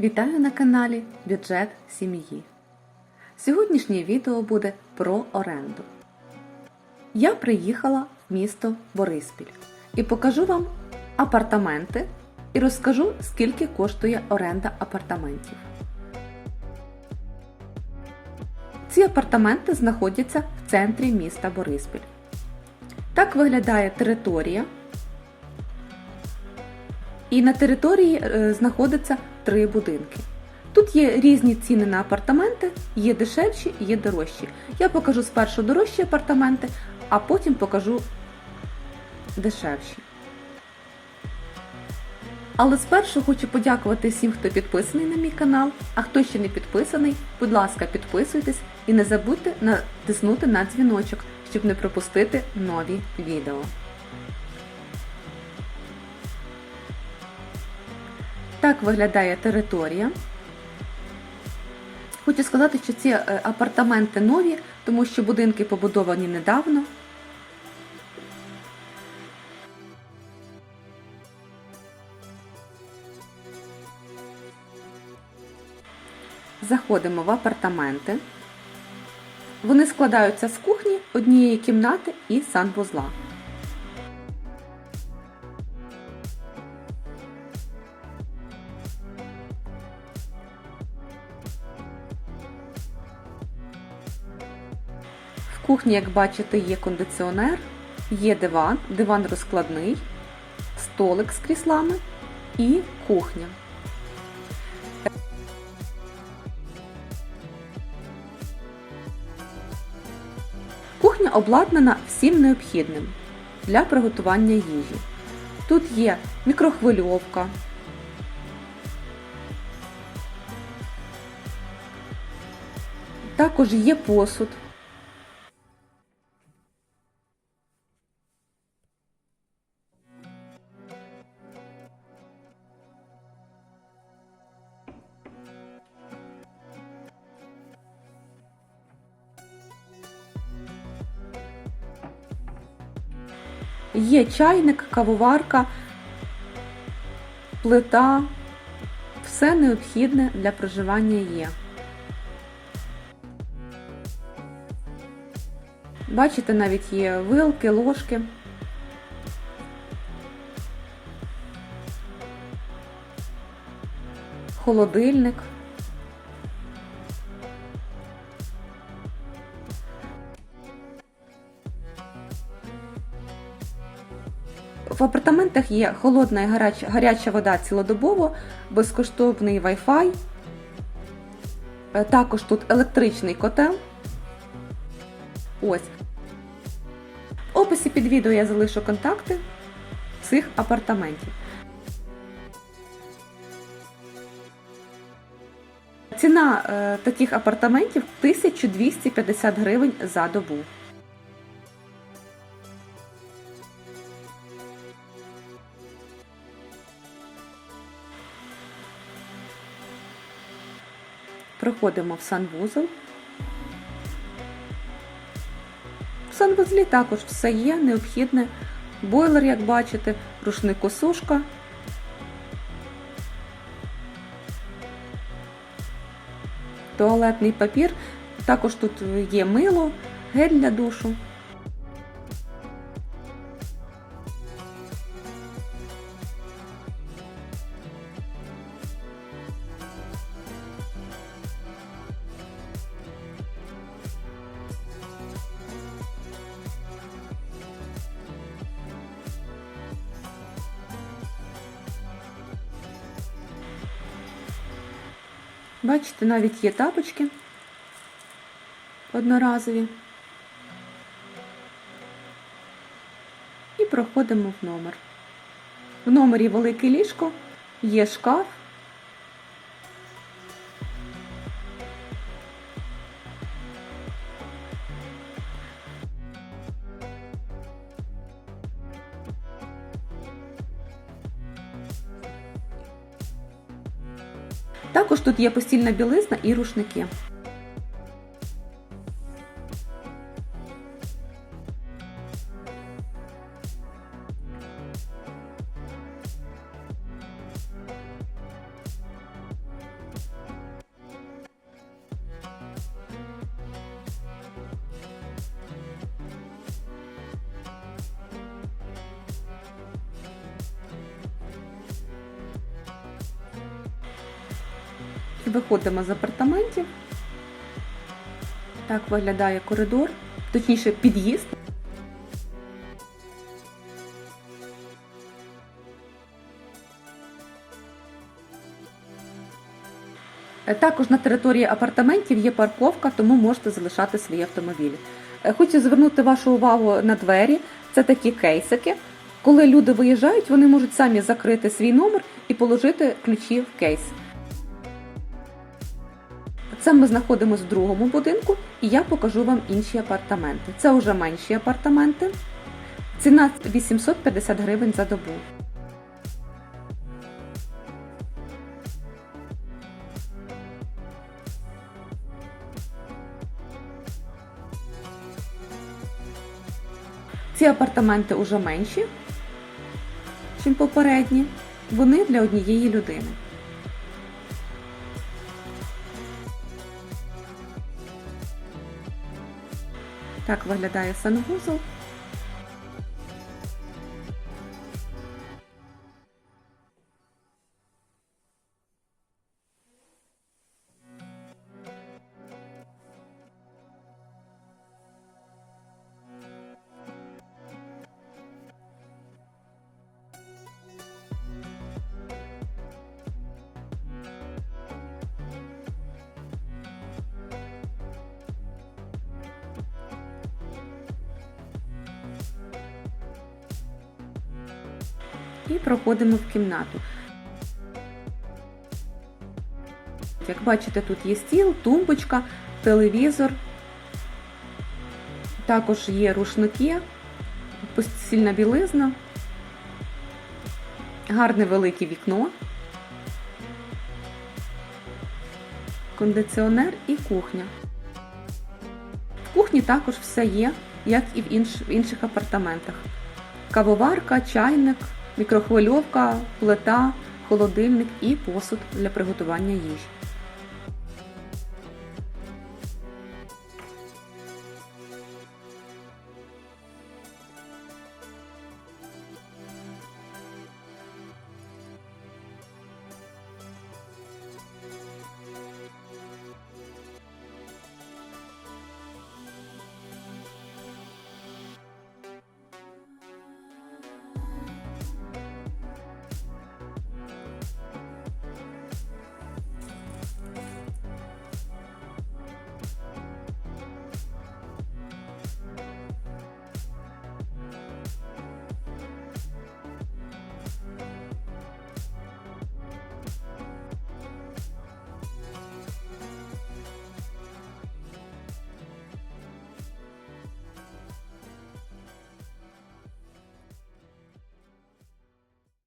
Вітаю на каналі Бюджет сім'ї. Сьогоднішнє відео буде про оренду. Я приїхала в місто Бориспіль і покажу вам апартаменти і розкажу, скільки коштує оренда апартаментів. Ці апартаменти знаходяться в центрі міста Бориспіль. Так виглядає територія. І на території е, знаходиться три будинки. Тут є різні ціни на апартаменти, є дешевші, є дорожчі. Я покажу спершу дорожчі апартаменти, а потім покажу дешевші. Але спершу хочу подякувати всім, хто підписаний на мій канал. А хто ще не підписаний, будь ласка, підписуйтесь і не забудьте натиснути на дзвіночок, щоб не пропустити нові відео. Так виглядає територія. Хочу сказати, що ці е, апартаменти нові, тому що будинки побудовані недавно. Заходимо в апартаменти. Вони складаються з кухні, однієї кімнати і санвузла. В кухні, як бачите, є кондиціонер, є диван, диван розкладний, столик з кріслами і кухня. Кухня обладнана всім необхідним для приготування їжі. Тут є мікрохвильовка, також є посуд. Є чайник, кавоварка, плита, все необхідне для проживання є. Бачите, навіть є вилки, ложки. Холодильник. В апартаментах є холодна і гаряча, гаряча вода цілодобово, безкоштовний Wi-Fi. Е, Також тут електричний котел. Ось. В описі під відео я залишу контакти цих апартаментів. Ціна е, таких апартаментів 1250 гривень за добу. Проходимо в санвузол. В санвузлі також все є, необхідне. Бойлер, як бачите, рушникосушка. Туалетний папір. Також тут є мило, гель для душу. Бачите, навіть є тапочки одноразові. І проходимо в номер. В номері велике ліжко, є шкаф. Також тут є постільна білизна і рушники. Виходимо з апартаментів. Так виглядає коридор, точніше під'їзд. Е, Також на території апартаментів є парковка, тому можете залишати свої автомобілі. Е, Хочу звернути вашу увагу на двері. Це такі кейсики. Коли люди виїжджають, вони можуть самі закрити свій номер і положити ключі в кейс. Це ми знаходимося в другому будинку, і я покажу вам інші апартаменти. Це вже менші апартаменти. Ціна 850 гривень за добу. Ці апартаменти вже менші, ніж попередні. Вони для однієї людини. Так виглядає санвузол. І проходимо в кімнату. Як бачите, тут є стіл, тумбочка, телевізор, також є рушники, постільна білизна, гарне велике вікно, кондиціонер і кухня. В кухні також все є, як і в інших апартаментах. Кавоварка, чайник, мікрохвильовка, плита, холодильник і посуд для приготування їжі.